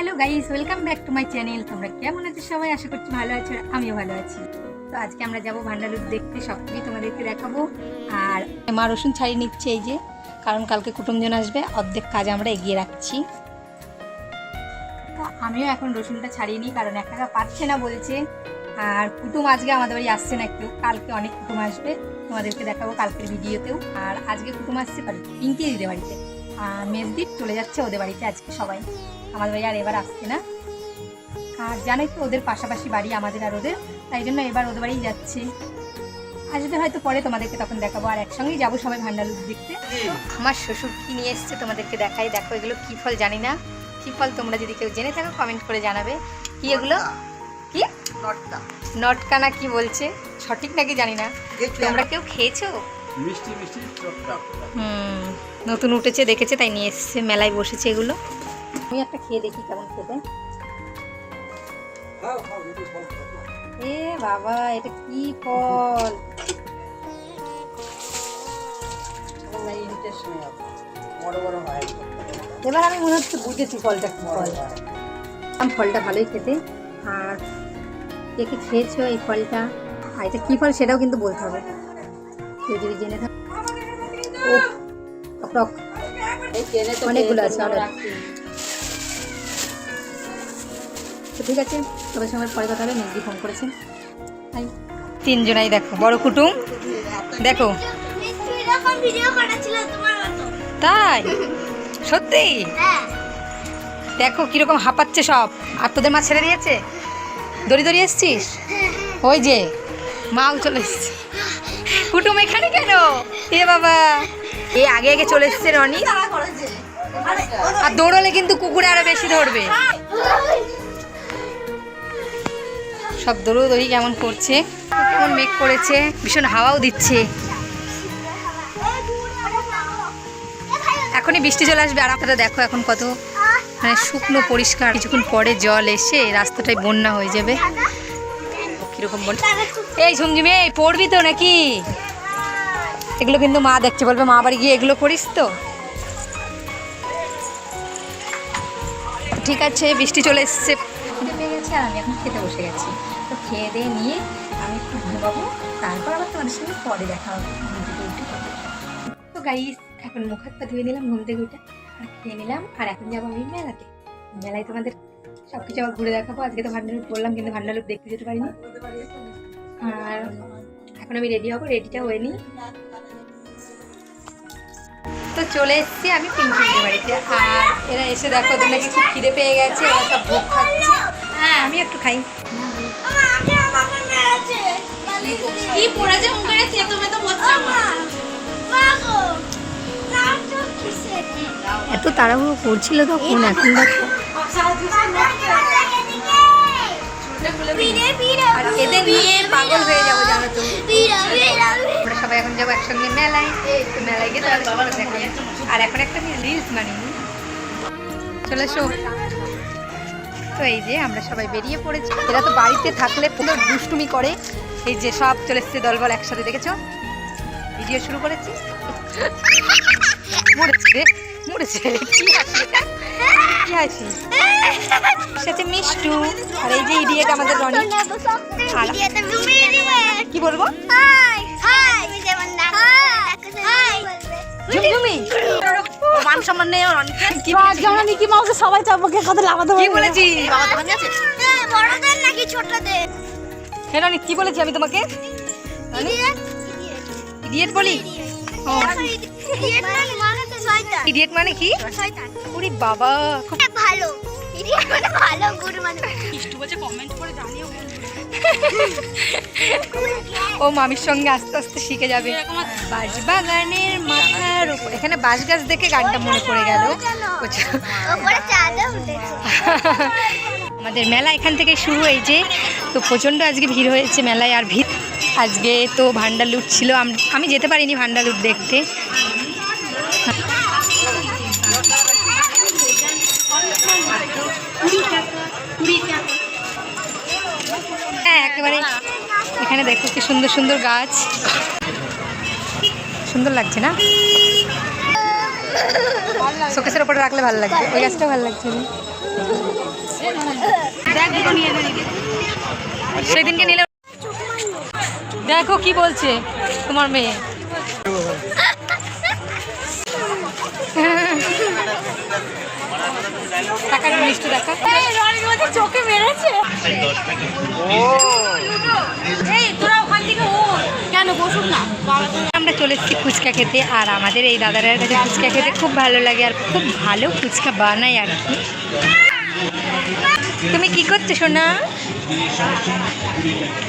Hello guys welcome back to my channel তোমরা কেমন আছো সবাই? আশা করছি ভালো আছো আমিও ভালো আছি। তো আজকে আমরা যাব ভান্ডালুর দেখতে, সব কিছুই তোমাদেরকে দেখাবো। আর মা রসুন ছাড়িয়ে নিচ্ছে এই যে, কারণ কালকে কুটুমজন আসবে, অর্ধেক কাজ আমরা এগিয়ে রাখছি। তো আমিও এখন রসুনটা ছাড়িয়ে নিই, কারণ একা একা পারছে না বলছে। আর কুটুম আজকে আমাদের বাড়ি আসছে না কেউ, কালকে অনেক কুটুম আসবে। তোমাদেরকে দেখাবো কালকের ভিডিওতেও। আর আজকে কুটুম আসছে, পারি, পিঙ্কি দিদের বাড়িতে। আর মেজদিপ চলে যাচ্ছে ওদের বাড়িতে আজকে সবাই। আমাদের বাড়ি আর এবার আসছে না। আর জানোই তো ওদের পাশাপাশি বাড়ি আমাদের আর ওদের তাই জন্য এবার ওদের বাড়িই যাচ্ছে। আসবে হয়তো পরে তোমাদেরকে তখন দেখাবো আর একসঙ্গেই যাব সবাই ভান্ডালুর দেখতে আমার শ্বশুর কি নিয়ে এসছে তোমাদেরকে দেখাই দেখো এগুলো কি ফল জানি না। কি ফল তোমরা যদি কেউ জেনে থাকো কমেন্ট করে জানাবে। কি এগুলো? কি? নটকা না কি বলছে? সঠিক নাকি জানি না। তোমরা কেউ খেয়েছো? মিষ্টি মিষ্টি হুম নতুন উঠেছে দেখেছে তাই নিয়ে এসছে মেলায় বসেছে এগুলো। আমি একটা খেয়ে দেখি কেমন খেতে। এ বাবা এটা কি ফল? এবার আমি মনে হচ্ছে বুঝেছি ফলটা কি ফল। আম ফলটা ভালোই খেতে। আর কে কে খেয়েছো এই ফলটা? আর এটা কী ফল সেটাও কিন্তু বলতে হবে। কেউ যদি জেনে থাক ও টক অনেকগুলো আছে অনেক। তো ঠিক আছে। সবার সঙ্গে পরে কথা হবে মেঘদি ফোন করেছে। তিনজনাই দেখো, বড় কুটুম। দেখো। তাই? সত্যি? দেখো কীরকম হাঁপাচ্ছে সব। আর তোদের মা ছেড়ে দিয়েছে? দড়ি দড়ি এসছিস? ওই যে, মাও চলে এসছে। কুটুম এখানে কেন? এ বাবা। এ আগে আগে চলে এসছে রনি। আর দৌড়লে কিন্তু কুকুরে আরও বেশি ধরবে। সব দৌড়োদৌড়ি কেমন করছে, কেমন মেঘ করেছে, ভীষণ হাওয়াও দিচ্ছে। এখনই বৃষ্টি চলে আসবে, আর আপনারা দেখো এখন কত মানে শুকনো পরিষ্কার। কিছুক্ষণ পরে জল এসে রাস্তাটায় বন্যা হয়ে যাবে। কীরকম বল এই ঝুমঝুমি পড়বি তো নাকি? এগুলো কিন্তু মা দেখছে, বলবে, মা বাড়ি গিয়ে এগুলো করিস তো? ঠিক আছে, বৃষ্টি চলে এসছে। গেছে আর আমি এখন খেতে বসে গেছি। তো খেয়ে দিয়ে নিয়ে আমি একটু ঘুমাবো, তারপর আবার তোমাদের সঙ্গে পরে দেখা হবে। ঘুম থেকে উঠে তো গাইস এখন মুখ হাত পা ধুয়ে নিলাম ঘুম থেকে উঠে, আর খেয়ে নিলাম, আর এখন যাব আমি মেলাতে। মেলায় তোমাদের সব কিছু আবার ঘুরে দেখাবো। আজকে তো ভান্ডালুক বললাম কিন্তু ভান্ডালুক দেখতে যেতে পারিনি। আর এখন আমি রেডি হব রেডিটা হয়ে নিই। তো চলে এসেছি আমি পিঙ্কিদের বাড়িতে। আর এরা এসে দেখো ওদের নাকি খুব খিদে পেয়ে গেছে, ওরা সব ভোগ খাচ্ছে। হ্যাঁ আমি একটু খাই। কি পড়েছে মুখে সে তুমি তো বলছো এত তাড়াহুড়ো করছিল তখন এখন দেখো। এদের নিয়ে পাগল হয়ে যাব জানো তো। আমরা সবাই এখন যাব একসঙ্গে মেলায়। তো মেলায় গিয়ে আর এখন একটা রিলস বানিয়ে। চলে এসো। তো এই যে আমরা সবাই বেরিয়ে পড়েছি। এরা তো বাড়িতে থাকলে পুরো দুষ্টুমি করে। এই যে সব চলে এসছে দলবল একসাথে দেখেছ? ভিডিও শুরু করেছি। মরেছে রে মরেছে কি হাসি? কি হাসি? সাথে মিষ্টু। আর এই যে ইডিয়েট আমাদের রনি। আর- কি বলব? হাই হাই যেমন না হাই ঝুমঝুমি মান সম্মান নেই অনেক কি যেমন মিকি মাউসে সবাই চাপকে কথা লাগাতে কি বলেছি? বাবা তোমার আছে হ্যাঁ, বড়দের নাকি ছোটদের? হ্যাঁ কি বলেছি আমি তোমাকে? ইডিয়েট? বলি? ও। ইডিয়েট? মানে মানে ইডিয়েট মানে কি? শয়তান। ওরে বাবা খুব ভালো। মানে ভালো গুরু মানে ইষ্টু বলছে কমেন্ট করে জানিও ও মামির সঙ্গে আস্তে আস্তে শিখে যাবে। বাঁশবাগানের মাথার উপর এখানে বাঁশ গাছ দেখে গানটা মনে পড়ে গেল। আমাদের মেলা এখান থেকে শুরু হয়েছে তো প্রচণ্ড আজকে ভিড় হয়েছে মেলায় আর ভিড়। আজকে তো ভান্ডার লুট ছিল। আমি যেতে পারিনি ভান্ডার লুট দেখতে। হ্যাঁ একেবারে এখানে দেখো কি সুন্দর সুন্দর গাছ। সুন্দর লাগছে না? শোকেসের ওপরে রাখলে ভালো লাগবে ওই গাছটা ভালো লাগছে সেদিনকে নিলে দেখো কি বলছে তোমার মেয়ে। টাকার মিষ্টি দেখা। চোখে মেরেছে। এই তোরা ওখান থেকে ও কেন বসুন না? আমরা চলে এসেছি ফুচকা খেতে আর আমাদের এই দাদারের কাছে ফুচকা খেতে খুব ভালো লাগে আর খুব ভালো ফুচকা বানায় আর কি। তুমি কি করছ সোনা?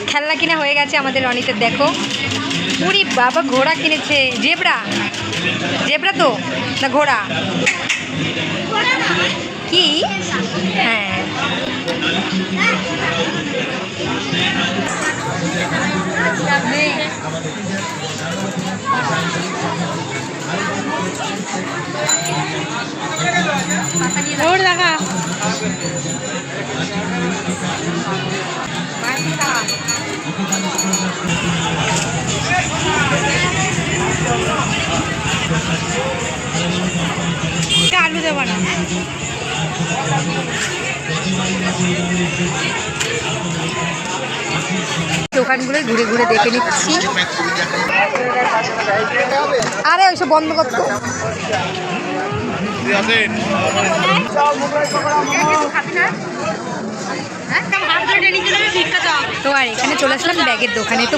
খেলনা কিনা হয়ে গেছে আমাদের রনিতের দেখো। পুরি বাবা ঘোড়া কিনেছে। জেবরা? জেবরা তো? না ঘোড়া? কি? হ্যাঁ। ওর দোকানগুলো ঘুরে ঘুরে দেখে নিচ্ছি। আরে ওইসব বন্ধ করতো তো আর এখানে চলে আসলাম ব্যাগের দোকানে। তো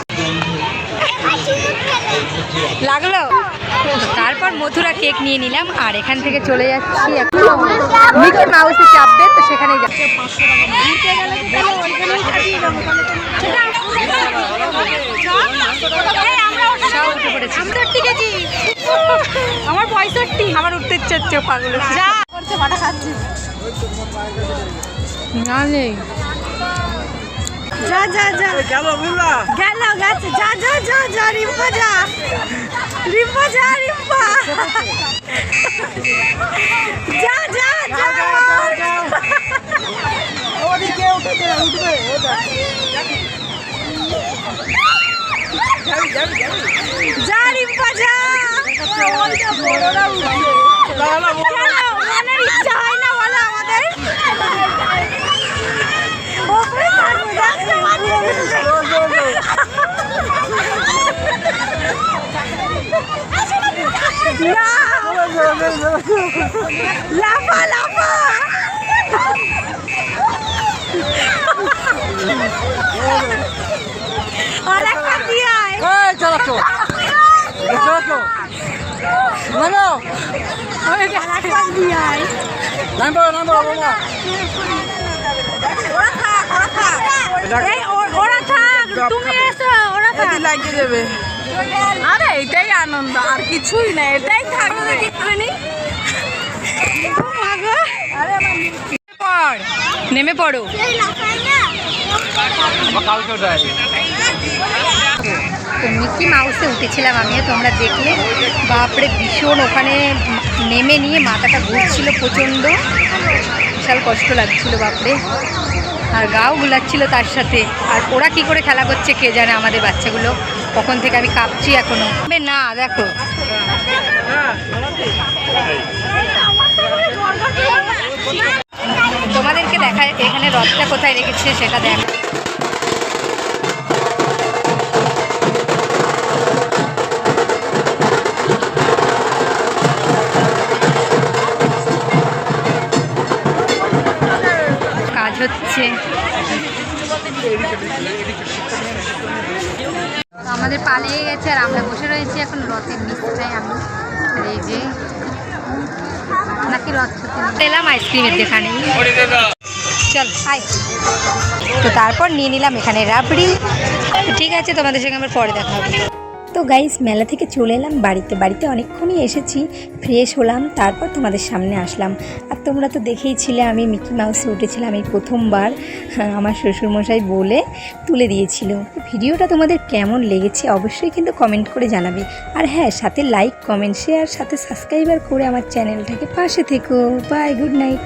লাগল? তারপর মথুরা কেক নিয়ে নিলাম আর এখান থেকে চলে যাচ্ছি এখন। মিকি মাউসে চাপবে তো সেখানে যাচ্ছে। আমার পঁয়ষট্টি। আমার উঠতে ইচ্ছে হচ্ছে পাগল যা। না নেই যা যা যা। গেল গেল গেছে। যা যা যা যা রিম্পা যা। রিম্পা যা রিম্পা। যা যা যা। যা। রিম্পা যা। কেন? মনের ইচ্ছা হয় না বলো আমাদের ওপরে থাকবে, দেখতে লাফা লাফা আর একটা দিয়ে আয়। আর একটা দিয়ে আয়। ওরা থাক, ওরা থাক। এই, ও- ওরা থাক, তুমি এসো, ওরা থাক। লাগিয়ে দেবে আরে এটাই আনন্দ আর কিছুই না নেমে পড়ো। মিকি মাউসে উঠেছিলাম? আমিও তোমরা দেখলে। বাপরে, ভীষণ ওখানে নেমে নিয়ে মাথাটা ঘুরছিল প্রচণ্ড। বিশাল কষ্ট লাগছিল, বাপরে। আর গাও গুলাচ্ছিল তার সাথে। আর ওরা কি করে খেলা করছে কে জানে আমাদের বাচ্চাগুলো? কখন থেকে আমি কাঁপছি এখনও। না, দেখো। তোমাদেরকে দেখা এখানে রথটা কোথায় রেখেছে সেটা দেখ। কাজ হচ্ছে। আমাদের পালিয়ে গেছে আর আমরা বসে রয়েছি এখন রথের নিচটাই আমি। এই যে নাকি রথ এলাম আইসক্রিমের দোকানে। চল হাই তো তারপর নিয়ে নিলাম এখানে রাবড়ি। ঠিক আছে, তোমাদের সঙ্গে আমার পরে দেখা হবে। তো গাইস মেলা থেকে চলে এলাম বাড়িতে বাড়িতে অনেকক্ষণই এসেছি ফ্রেশ হলাম তারপর তোমাদের সামনে আসলাম। আর তোমরা তো দেখেইছিলে আমি মিকি মাউসে উঠেছিলাম এই প্রথমবার হ্যাঁ, আমার শ্বশুরমশাই বলে তুলে দিয়েছিল। ভিডিওটা তোমাদের কেমন লেগেছে অবশ্যই কিন্তু কমেন্ট করে জানাবে। আর হ্যাঁ সাথে লাইক কমেন্ট শেয়ার সাথে সাবস্ক্রাইবার করে আমার চ্যানেলটাকে পাশে থেকো। Bye good night